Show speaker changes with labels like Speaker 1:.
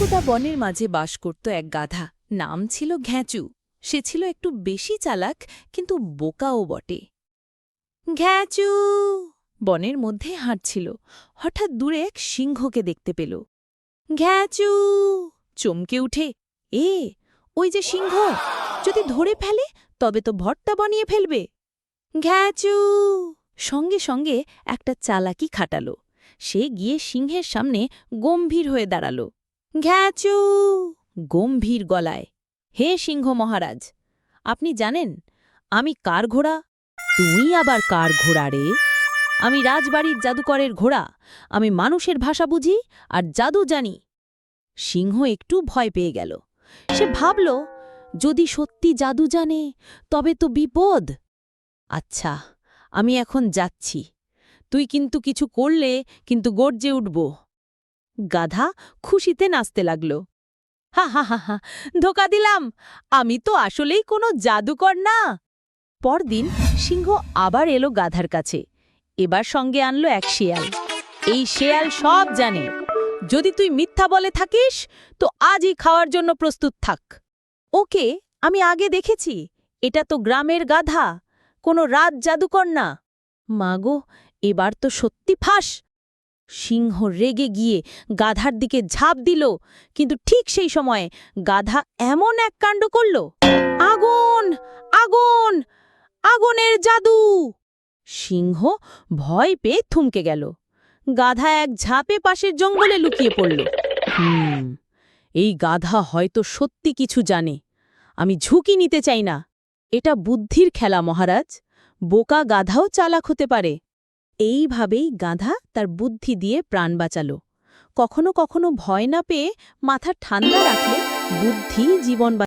Speaker 1: একদা বনের মাঝে বাস করত এক গাধা। নাম ছিল ঘ্যাঁচু। সে ছিল একটু বেশি চালাক, কিন্তু বোকাও বটে। ঘ্যাঁচু! বনের মধ্যে হাঁটছিল হঠাৎ দূরে এক সিংহকে দেখতে পেল। ঘ্যাঁচু! চমকে উঠে, এ, ওই যে সিংহ! যদি ধরে ফেলে, তবে তো ভট্টা বানিয়ে ফেলবে। ঘ্যাঁচু! সঙ্গে সঙ্গে একটা চালাকি খাটালো। সে গিয়ে সিংহের সামনে গম্ভীর হয়ে দাঁড়াল। ঘ্যাঁচু। গম্ভীর গলায়, হে সিংহ মহারাজ, আপনি জানেন, আমি কার ঘোড়া? তুমি আবার কার ঘোড়া রে? আমি রাজবাড়ির জাদুকরের ঘোড়া, আমি মানুষের ভাষা বুঝি আর জাদু জানি। সিংহ একটু ভয় পেয়ে গেল। সে ভাবল, যদি সত্যি জাদু জানে, তবে তো বিপদ। আচ্ছা আমি এখন যাচ্ছি। তুই কিন্তু কিছু করলে কিন্তু গর্জে উঠব। গাধা খুশিতে নাচতে লাগল। হা হা হা হা, ধোকা দিলাম। আমি তো আসলেই কোনো জাদুকর না। পরদিন সিংহ আবার এলো গাধার কাছে। এবার সঙ্গে আনলো এক শেয়াল। এই শেয়াল সব জানে। যদি তুই মিথ্যা বলে থাকিস, তো আজই খাওয়ার জন্য প্রস্তুত থাক। ওকে, আমি আগে দেখেছি। এটা তো গ্রামের গাধা। কোনো রাত জাদুকর না। মাগো, এবার তো সত্যি ফাঁস। সিংহ রেগে গিয়ে গাধার দিকে ঝাঁপ দিল, কিন্তু ঠিক সেই সময়ে গাধা এমন এক কাণ্ড করল, আগুন! আগুন! আগুনের জাদু! সিংহ ভয় পেয়ে থমকে গেল। গাধা এক ঝাঁপে পাশের জঙ্গলে লুকিয়ে পড়ল। হুম, এই গাধা হয়তো সত্যি কিছু জানে। আমি ঝুঁকি নিতে চাই না। এটা বুদ্ধির খেলা মহারাজ। বোকা গাধাও চালাক হতে পারে। এইভাবেই গাধা তার বুদ্ধি দিয়ে প্রাণ বাঁচাল। কখনো কখনো ভয় না পেয়ে মাথা ঠান্ডা রাখলে বুদ্ধি জীবন